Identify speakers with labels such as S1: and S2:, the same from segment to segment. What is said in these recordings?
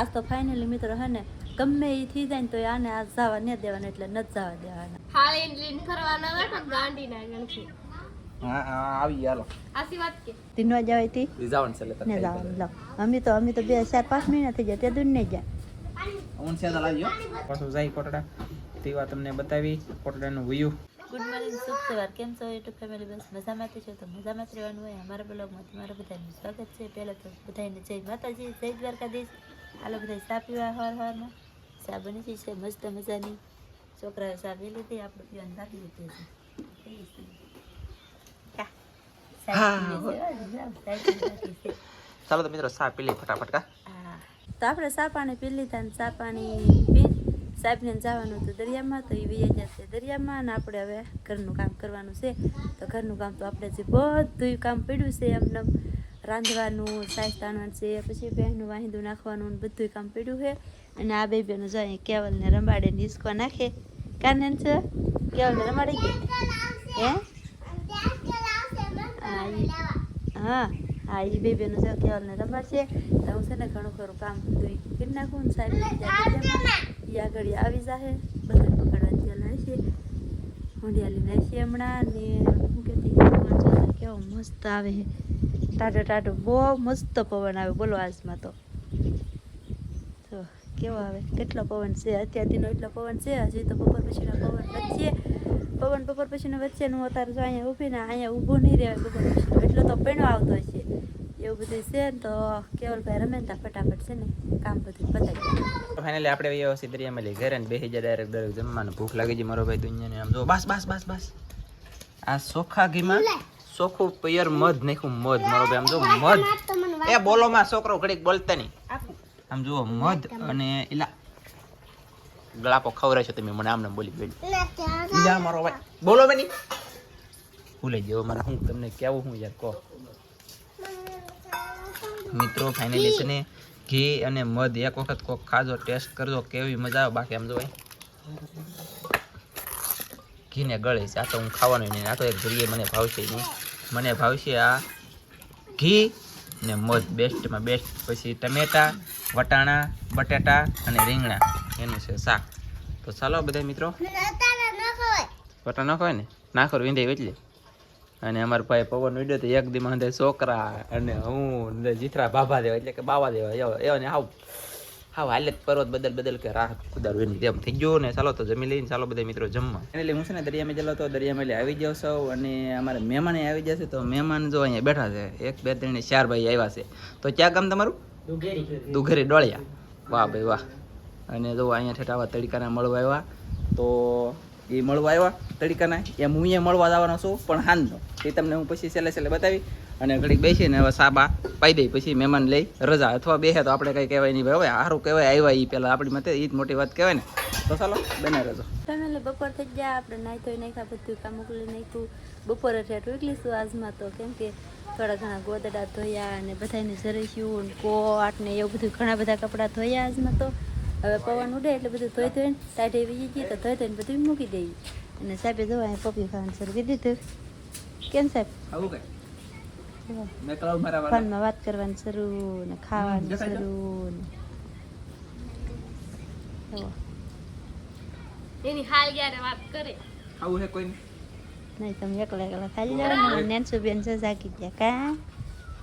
S1: આજ તો ફાઇનલી મિત્રો હે ને ગમે એ થઈ જાય ને તો આને આ જવા ન દેવાના એટલે ન જવા દેવાના.
S2: હાલે લીન ફરવાના હોય પણ ગાંડી ના ગણશે
S3: હા હા આવી હાલો.
S2: કે?
S1: તીનવા જવાય તી?
S3: જવાનું છે એટલે
S1: ને જવાનું લો. અમે તો અમે તો બે ચાર પાંચ મહિના થઈ જાય ત્યાં દૂર નહીં જાય
S3: હું સેદા લાવ્યો પાછું જાય કોટડા. તેવા તમને બતાવી કોટડાનું વ્યૂ
S1: ગુડ મોર્નિંગ શુભ સવાર. કેમ છો યુટ્યુબ ફેમિલી બસ મજામાંથી છો તો મજામાં જ રહેવાનું હોય અમારા બ્લોગમાં તમારા બધાનું સ્વાગત છે. પહેલાં તો બધાને જય માતાજી જય દ્વારકાધીશ. હાલો બધા ચા પીવા હવાર હવારમાં ચા બની ગઈ છે મસ્ત મજાની. છોકરાએ ચા પી લીધી આપણે પીવાનું બાકી લીધી છે? ચા છે, ચા છે.
S3: ચાલો તો મિત્રો સા પી લઈ ફટાફટ કા?
S1: તો આપણે ચા પાણી પી લીધા ને ચા પાણી પી સાહેબને જવાનું હતું દરિયામાં તો એ વૈયા જશે દરિયામાં અને આપણે હવે ઘરનું કામ કરવાનું છે. તો ઘરનું કામ તો આપણે જે બધું કામ પડ્યું છે એમને રાંધવાનું સાસ તાણવાનું છે, પછી બહેનું, વાહિંદું નાખવાનું બધું કામ પડ્યું છે. અને આ બે બેનો જાય કેવલને રંબાડે ને નાખે. કાને છે? કેવલને રમાડી ગઈ? હે? હા હા એ બે બેનો કેવલને રમાડશે. તો હું છે ને ઘણું ખરું કામ બધું કરી નાખું ને સાહેબ એ આગળ આવી જાહે. બધા પકડવા ચાલે છે હોંડિયાલી નાખીએ હમણાં ને હું કહેતી કેવો મસ્ત આવે છે ટાટો ટાઢો બહુ મસ્ત પવન આવે બોલો આજમાં તો. તો કેવો આવે? કેટલો પવન છે? અત્યારથીનો એટલો પવન છે? હજી તો બપોર પછીનો પવન વચ્ચે પવન બપોર પછીનો વચ્ચેનું અત્યારે જો અહીંયા ઊભી ને અહીંયા ઊભો નહીં રહેવાય બપોર પછી એટલો તો પૈણો આવતો છે. એવું બધું છે ને તો કેવલભાઈ રમે ને ત્યાં ફટાફટ છે ને કામ બધું પતાવી
S3: ફાઇનલી આપણે વ્યવસ્થિત દરિયામાં લઈ ઘરે ને બેસી જાય ડાયરેક્ટ દરેક જમવાનું. ભૂખ લાગી છે મારો ભાઈ દુનિયાને આમ જો બસ બસ બસ બસ. આ સોખા ઘીમાં ચોખ્ખું પિયર મધ નાખ્યું મધ મારો ભાઈ આમ જો મધ. એ બોલો માં છોકરો ઘડીક બોલતા નહીં. આમ જુઓ મધ અને ઇલા ગળાપો ખવરે છે તમે મને આમને બોલી બોલી. ઇલા મારો ભાઈ. બોલો બેની ભૂલાઈ જેવો મને હું તમને કેવું હું યાર કહો. મિત્રો ફાઇનલી છે ને ઘી અને મધ એક વખત કોક ખાજો ટેસ્ટ કરજો કેવી મજા આવે બાકી આમ જો ભાઈ. ઘીને ગળે છે આ તો હું ખાવાનું નહીં આ તો એક ઘડીએ મને ભાવશે નહીં. મને ભાવશે આ ઘી ને મધ બેસ્ટમાં બેસ્ટ. પછી ટમેટા, વટાણા, બટેટા અને રીંગણા. એનું છે શાક. તો ચાલો બધા મિત્રો. વટા ખવાય ને? નાખો વિંધે એટલે અને અમારા ભાઈ પવન ઉડ્યો તો એક દી માં છોકરા અને હું ને જીથરા બાબા દેવા એટલે કે બાવા દેવા એવા એવા હાવ હાલત પર્વત બદલ બદલ કે રાહ ખુદાર વેની જેમ થઈ ગયો ને ચાલો તો જમી લઈને ચાલો બધા મિત્રો જમવા. એટલે હું છે ને દરિયામાં ચલો તો દરિયામાં એટલે આવી જાવ સૌ અને અમારે મહેમાન આવી જશે તો મહેમાન જો અહીંયા બેઠા છે એક બે ત્રણ ચાર ભાઈ આવ્યા છે. તો ક્યાં કામ તમારું? દુઘેરી. ડોળિયા. વાહ ભાઈ વાહ. અને જો અહીંયા ઠેઠ આવા તડકાના મળવા આવ્યા તો એ મળવા આવ્યા તડકાના એમ હું અહીંયા મળવા જવાનો છું પણ હાંજનો. એ તમને હું પછી છેલ્લે છેલ્લે બતાવી અને ઘડીક બેસીને હવે સાબા પાઈ દઈ પછી મહેમાન લઈ રજા અથવા બેસે તો આપણે કંઈ કહેવાય નહીં ભાઈ. હવે સારું કહેવાય આવ્યા એ પહેલાં આપણી મતે એ જ મોટી વાત કહેવાય ને. તો ચાલો બને રજો
S1: તમે બપોર થઈ ગયા આપણે નાહી ધોઈ નાખ્યા બધું કામ મોકલી નાખ્યું. બપોરે ઠેઠ ઉકલીશું આજમાં તો કેમ કે થોડા ઘણા ગોદડા ધોયા અને બધાને સરસ્યું કોટ ને એવું બધું ઘણા બધા કપડાં ધોયા આજમાં તો. હવે પવન ઉડે એટલે બધું ધોઈ ધોઈને ટાઈટે વીજી જઈએ તો ધોઈ ધોઈને બધું મૂકી દઈએ. અને સાહેબે જોવા પપ્પી ખાવાનું શરૂ કરી દીધું. કેમ સાહેબ?
S3: આવું કઈ?
S1: ફોનમાં વાત કરવાનું શરૂ ને ખાવાનું શરૂ ને
S2: એની હાલ ક્યારે વાત કરે
S3: આવું હે કોઈ
S1: નહીં તમે એકલા એકલા ખાલી ને નેન્સુ બેન છે જાગી ગયા કા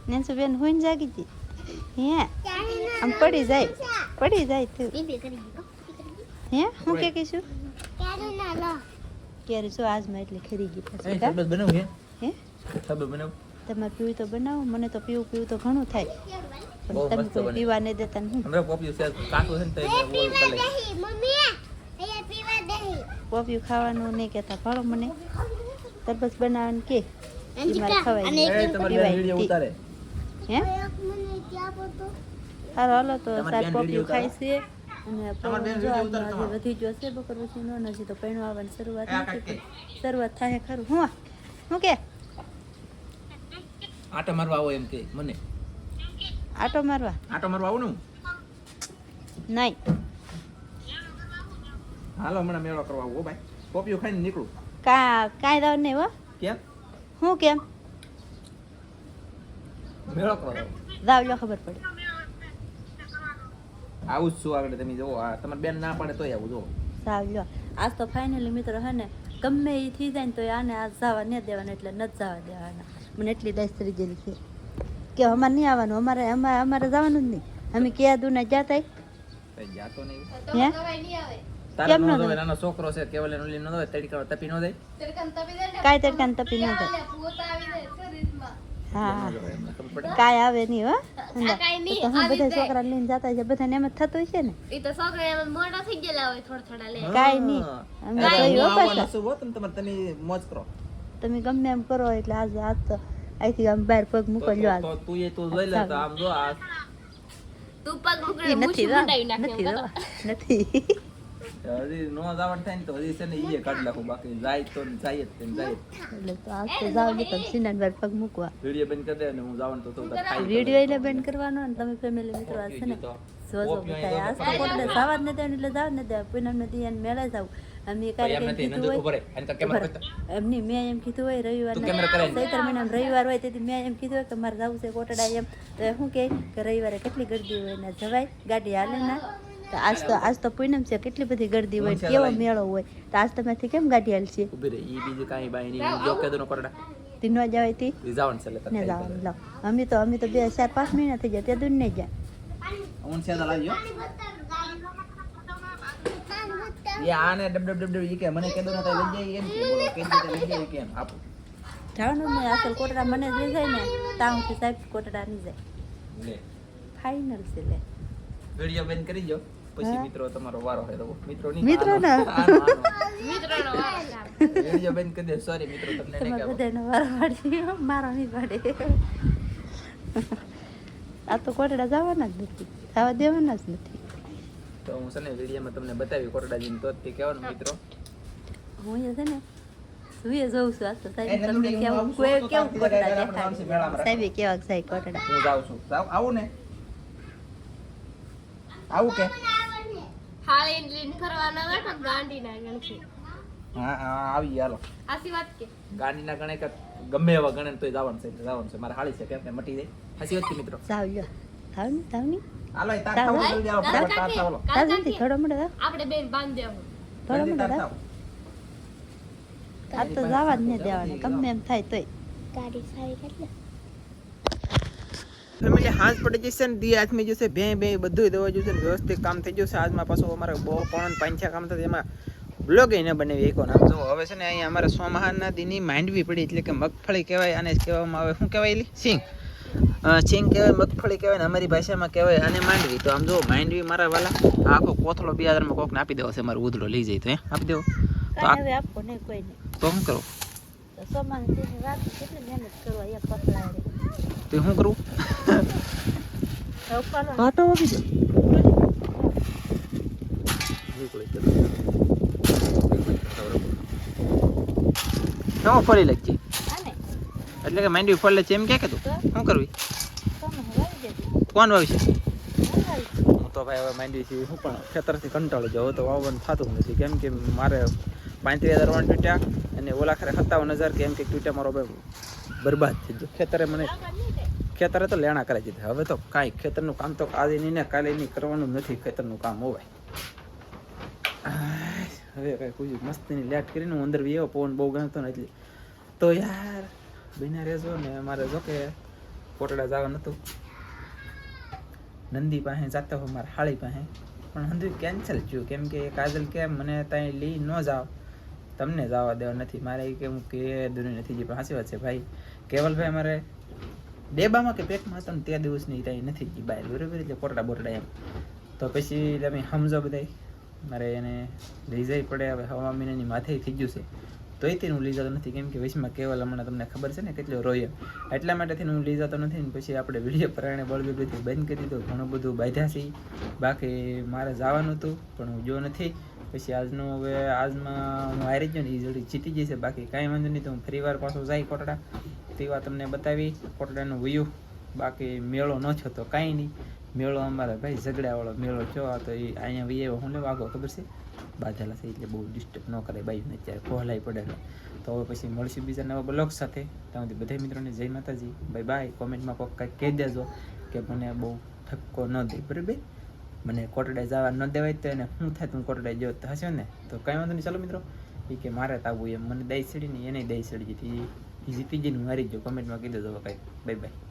S1: નેન્સુ બેન હુઈને જાગી ગઈ હે આમ પડી જાય પડી જાય તું હે હું કે કહીશું ક્યારે શું આજમાં એટલે ખરી ગઈ પછી
S3: બનાવું હે
S1: હે
S3: બનાવું
S1: તમારે પીવું તો બનાવો મને તો પીવું પીવું તો ઘણું થાય. પણ તમે કોઈ પીવા નહીં દેતા ને
S3: હમણાં પોપ્યું છે કાકું છે ને તો ઓલું કરી.
S1: પોપિયું ખાવાનું નહીં કહેતા ભાળો મને. તરબસ બનાવવાનું કે મારે ખવાય
S3: ઉતારે.
S1: હે? હાલો હાલો તો સાત પોપિયું ખાય છે. અને
S3: તમારી
S1: જો
S3: વીડિયો
S1: આજનો
S3: ઉતારે
S1: હજી વધી ગયો છે પછી પછીનો હજી તો પૈણું આવવાની શરૂઆત નથી શરૂઆત થાય ખરું. હું? હું કે?
S3: આટો મારવા આવો એમ કે મને.
S1: આટો મારવા?
S3: આટો મારવા આવું ને
S1: નહીં.
S3: હાલો હમણાં મેળો કરવા આવું ભાઈ. પોપિયું ખાઈને નીકળું.
S1: કા કાંઈ દાવ નહીં હો.
S3: કેમ?
S1: હું કેમ?
S3: મેળો કરવા આવું.
S1: દાવ ખબર પડે.
S3: આવું જ છું આગળ તમે આ તમારી બેન ના પાડે તોય આવું જોવો
S1: સાવ લ્યો. આજ તો ફાઇનલી મિત્રો હે ને ગમે એ થઈ જાય ને તો આને આજ જવા નહીં દેવાના એટલે નથી જવા દેવાના. મને એટલી થઈ ગયેલી છે. કે અમારે નહીં આવવાનું અમારે અમારે અમારે જવાનું જ નહીં. અમે ક્યાં દૂને
S3: જાતો નહીં.
S1: કેમ
S3: નો? નાનો છોકરો છે કેવલ એનો લીન ન તડકા તપી ન જાય
S2: તડકાને તપી દે ને.
S1: કાંઈ તપી ન જાય
S2: આલે આવી શરીરમાં.
S1: નહીં હો. તો હું બધા છોકરા લઈને જતા છે. બધાને એમ જ થતું હશે ને.
S2: એ તો છોકરા એમ મોટા થઈ ગયેલા હોય થોડા થોડા લે.
S1: કાંઈ નહીં. અમે
S3: અરે, હો
S1: પાછા
S3: છું હો, તમે તમારે મોજ કરો.
S1: તમે ગમે એમ કરો એટલે આજ આજ તો અહીંથી આમ બહાર પગ મૂકો આજ
S3: તું એ તો જોઈ લે તો આમ જો આ.
S2: તું પગ મુકડે
S1: નથી
S2: મૂછું નાખે
S1: નથી નથી.
S3: હજી નો જવાનું થાય ને તો હજી છે ને ઈએ કાઢી નાખું બાકી જાય તો જાય જ તે જાય
S1: એટલે તો આજ તો જાવ ને તમે સિનાન બહાર પગ મૂકવા.
S3: વીડિયો બંધ કરી દે અને હું જવાનું તો
S1: એટલે બેન કરવાનો ને તમે ફેમિલી મિત્રો છે ને જો જો બતાય આજ તો કોટડે સાવા જ નથી એટલે જાવ ને પૂનમ નથી એને મેળે જાવ. અમે કાલે કીધું હોય
S3: ઊભો.
S1: એમની મેં એમ કીધું હોય રવિવાર. ચૈત્ર મહિનામાં રવિવાર હોય તેથી મેં એમ કીધું હોય કે મારે જવું છે કોટડા એમ તો શું કે રવિવારે કેટલી ગરદી હોય ને જવાય ગાડી હાલે ના આજ તો આજ તો પૂનમ છે કેટલી બધી ગરદી હોય ને કેવો મેળો હોય તો આજ તમારથી કેમ ગાડી હાલશે
S3: ઊભી રહે ઈ બીજું કાંઈ બાઈ નહીં જો કે દોનો કોરડા
S1: તી ન જવાય તી
S3: ઈ જવાનું છે
S1: ને જવાનું અમે તો અમે તો બે ચાર પાંચ મહિના થઈ ગયા ત્યાં દૂર નહીં ગયા
S3: લાવ્યો એ આને ડબ ડબ ડબ ડબ કે મને કેદો નતા લઈ જાય એમ કે બોલો કે લઈ જાય કેમ આપો
S1: જાણો ને આસલ કોટડા મને જ લઈ જાય ને ત્યાં કે સાહેબ કોટડા ની જાય
S3: લે
S1: ફાઇનલ છે લે
S3: વિડિયો બંધ કરી જો પછી મિત્રો તમારો વારો હોય તો મિત્રો ની
S1: મિત્રો ના.
S3: મિત્રો
S2: નો વારો
S3: વિડિયો. બંધ કરી દે સોરી મિત્રો તમને નહીં કહેવું
S1: બધાનો વારો પાડી મારો નહીં પડે આ તો કોટડા જવાના જ નથી જવા દેવાના જ નથી
S3: તો હું છે ને વિડીયોમાં તમને બતાવી કોરડાજીને તો તે કહેવાનું મિત્રો.
S1: હું અહીંયા છે ને સુએ જોઉં છું. આ તો સાહેબ તમને કેવું કોઈ કેવું કોટડા
S3: લગાવી આપણે આવશે
S1: દેખાડે
S3: મેળામાં
S1: સાહેબે કેવા જાય કોટડા
S3: હું જાઉં છું. આવું ને? આવું કે?
S2: હાલ એને લઈને ફરવા ના બેઠો તો ગાંડીના ગણથી
S3: હા હા આવી હાલો.
S2: આસી વાત કે?
S3: ગાંડીના ગણે કે ગમે એવા ગણે તોય જવાનું છે જવાનું છે. મારે હાળી છે કેમ કે મટી જાય. હાસી વાત મિત્રો?
S1: જાવ લ્યો. ને થાવ ને.
S3: હાલો એ તાર
S1: તાર
S3: જલ્દી આવો
S2: તાર
S3: ફટાફટ તાર
S2: કાકી.
S3: થાવ. હાલો.
S1: તાવ નથી થોડો મળે
S2: આપણે બેન બાંધ દેવું
S1: થોડો
S3: જલ્દી તાર
S1: મળે
S3: થાવ.
S1: આ તો જવા જ નહીં દેવાના. ગમે એમ થાય તોય.
S2: ગાડી સારી એટલે
S3: ફેમિલી હાથ પડી જશે ને દી હાથમાં જશે બે બે બધું દવા જશે ને વ્યવસ્થિત કામ થઈ જશે. આજમાં પાછું અમારે બહુ પણ પાંચા કામ થશે. એમાં બ્લોગ એને બનાવી એક નામ જો હવે છે ને અહીંયા અમારે સોમહારના દીની માંડવી પડી એટલે કે મગફળી કહેવાય અને કહેવામાં આવે. શું કહેવાય સિંહ સિંગ. અ, સિંગ કહેવાય મગફળી કહેવાય ને અમારી ભાષામાં કહેવાય અને માંડવી. તો આમ જો માંડવી મારા વાલા આ આખો કોથળો બે હજારમાં કોકને આપી દેવો છે મારો ઉધડો લઈ જાય તો હે? આપી દેવો. તો
S1: આપો નહીં કોઈ નહીં.
S3: તો શું કરો?
S1: તો વાત કેટલી મહેનત કરવા એક
S3: તો શું કરું? કાંટો દો. ફરી
S1: આને
S3: એટલે કે માંડવી ફળ છે એમ કે કે તું. શું કરવી? કોણ હું તો ભાઈ હવે માંડવી છે હું પણ ખેતરથી કંટાળી જાઉં, તો વાવવાનું થતું નથી. કેમ કે મારે પાંત્રીસ હજાર વણ તૂટ્યા અને ઓલા ખરે સત્તાવન હજાર, કેમ કે તૂટ્યા મારો ભાઈ બરબાદ થઈ ગયો. ખેતરે મને ખેતરે તો લેણા કરાવી દીધા. હવે તો કાંઈ ખેતરનું કામ તો આજે નહીં ને કાલે નહીં કરવાનું નથી ખેતરનું કામ હોવાય હવે કાંઈ કોઈ મસ્તીની લેટ કરીને હું અંદર વ્યવો પવન બહુ ગણતો ને એટલે તો યાર બિના રહેજો ને મારે જો કે કોટડા જવાનું હતું નંદી પાસે જતા હોય મારા હાળી પાસે. પણ હંધુ કેન્સલ થયું. કેમ કે કાજલ કે મને ત્યાં લઈ ન જાઓ તમને જવા દેવા નથી. મારે કે હું કે દુની નથી જી પણ સાચી વાત છે ભાઈ. કેવલભાઈ મારે ડેબામાં કે પેટમાં હતા ને તે દિવસની ત્યાં નથી જી બાય બરોબર? એટલે કોટડા બોટડા એમ. તો પછી તમે સમજો બધાય. મારે એને લઈ જઈ પડે. હવે હવા મહિનાની માથે થઈ ગયું છે. તોય તે હું લઈ નથી. કેમ કે વચમાં કેવલ હમણાં તમને ખબર છે ને, કેટલો રોયો. એટલા માટેથી હું લઈ જતો નથી ને, પછી આપણે વીડિયો પ્રમાણે બળબીબીથી બંધ કરી દીધો. ઘણું બધું બાંધ્યા છે. બાકી મારે જવાનું હતું, પણ હું જો નથી. પછી આજનું હવે, આજમાં હું હારી ગયો ને એ જોડી જીતી જશે બાકી કાંઈ વાંધો નહીં, તો હું ફરી વાર પાછો જાય કોટડા. તે વાત તમને બતાવી. કોટડાનું વ્યૂ. બાકી મેળો ન થતો કાંઈ નહીં. મેળો અમારે ભાઈ ઝઘડાવાળો મેળો આ તો એ અહીંયા વી આવ્યો. હું લેવા આગો ખબર છે? બાંધેલા છે, એટલે બહુ ડિસ્ટર્બ ન કરે બાઈને અત્યારે કોહલાઈ પડે તો હવે પછી મળશું બીજા નવા બ્લોગ સાથે. ત્યાં સુધી બધા મિત્રોને જય માતાજી. Bye bye. કોમેન્ટમાં કોઈક કંઈક કહી દેજો કે મને બહુ ઠપકો ન દે. બરાબર? મને કોટડાઈ જવા ન દેવાય તો એને શું થાય? તું કોટડાઈ જો હશે ને? તો કંઈ વાંધો નહીં. ચાલો મિત્રો, એ કે મારે તો આવવું એમ. મને દઈ ચડી ને એને દઈ ચડી જતી એ જીતી જઈને હું જો કમેન્ટમાં કીધું તો કાંઈ બાય બાય.